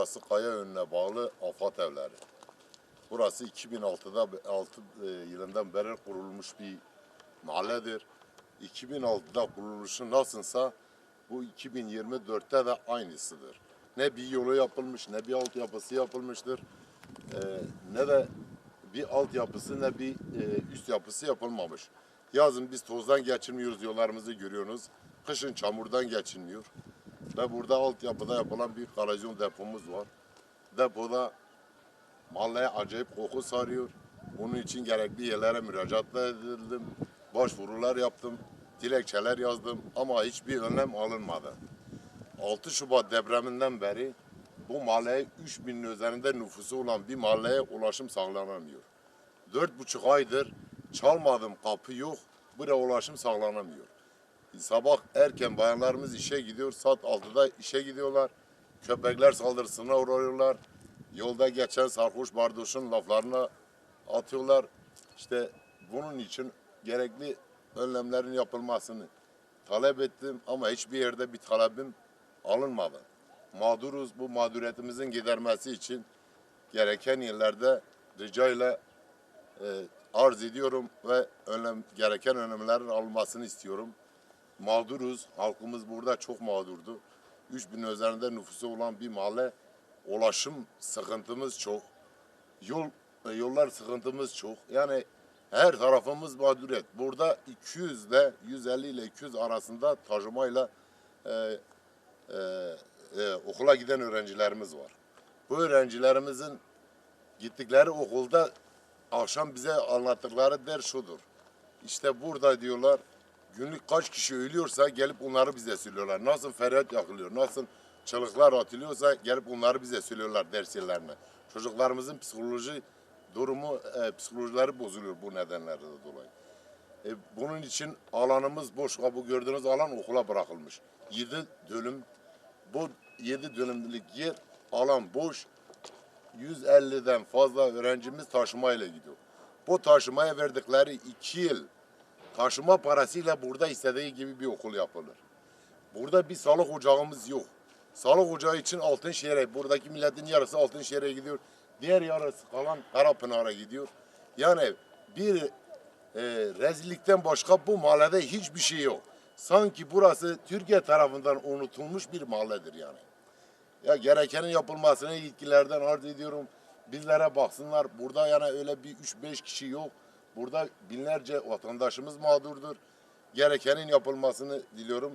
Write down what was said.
Burası Kaya önüne bağlı Afat Evleri. Burası 2006'da 6 e, yılından beri kurulmuş bir mahalledir. 2006'da kuruluşu nasılsa bu 2024'te de aynısıdır. Ne bir yolu yapılmış, ne bir altyapısı yapılmıştır, e, ne de bir altyapısı ne bir e, üst yapısı yapılmamış. Yazın biz tozdan geçinmiyoruz, yollarımızı görüyorsunuz. Kışın çamurdan geçinmiyor. Ve burada altyapıda yapılan bir kalezyon depomuz var. Depoda mahalleye acayip koku sarıyor. Bunun için gerekli yerlere müracaatla edildim. Başvurular yaptım. Dilekçeler yazdım ama hiçbir önlem alınmadı. 6 Şubat depreminden beri bu mahalleye 3000'in üzerinde nüfusu olan bir mahalleye ulaşım sağlanamıyor. Dört buçuk aydır çalmadım kapı yok, buraya ulaşım sağlanamıyor. Sabah erken bayanlarımız işe gidiyor, saat 6'da işe gidiyorlar. Köpekler saldırısına uğruyorlar. Yolda geçen sarhoş bardoşun laflarına atıyorlar. İşte bunun için gerekli önlemlerin yapılmasını talep ettim ama hiçbir yerde bir talebim alınmadı. Mağduruz bu mağduriyetimizin gidermesi için gereken yerlerde ricayla e, arz ediyorum ve önlem, gereken önlemlerin alınmasını istiyorum. Mağduruz, halkımız burada çok mağdurdu. 3000 üzerinde nüfusu olan bir mahalle, ulaşım sıkıntımız çok. Yol e, yollar sıkıntımız çok. Yani her tarafımız mağduriyet. Burada 200 ile 150 ile 200 arasında taşımayla e, e, e, okula giden öğrencilerimiz var. Bu öğrencilerimizin gittikleri okulda akşam bize anlattıkları ders şudur. İşte burada diyorlar günlük kaç kişi ölüyorsa gelip onları bize söylüyorlar. Nasıl feryat yakılıyor, nasıl çığlıklar atılıyorsa gelip onları bize söylüyorlar ders yerlerine. Çocuklarımızın psikoloji durumu, e, psikolojileri bozuluyor bu nedenlerden dolayı. E, bunun için alanımız boş. Bu gördüğünüz alan okula bırakılmış. 7 dönüm, bu 7 dönümlük yer alan boş. 150'den fazla öğrencimiz taşımayla gidiyor. Bu taşımaya verdikleri 2 yıl taşıma parasıyla burada istediği gibi bir okul yapılır. Burada bir sağlık ocağımız yok. Sağlık ocağı için Altınşehir'e, buradaki milletin yarısı Altınşehir'e gidiyor. Diğer yarısı kalan Karapınar'a gidiyor. Yani bir e, rezillikten başka bu mahallede hiçbir şey yok. Sanki burası Türkiye tarafından unutulmuş bir mahalledir yani. Ya gerekenin yapılmasını yetkililerden arz ediyorum. Bizlere baksınlar. Burada yani öyle bir 3-5 kişi yok. Burada binlerce vatandaşımız mağdurdur. Gerekenin yapılmasını diliyorum.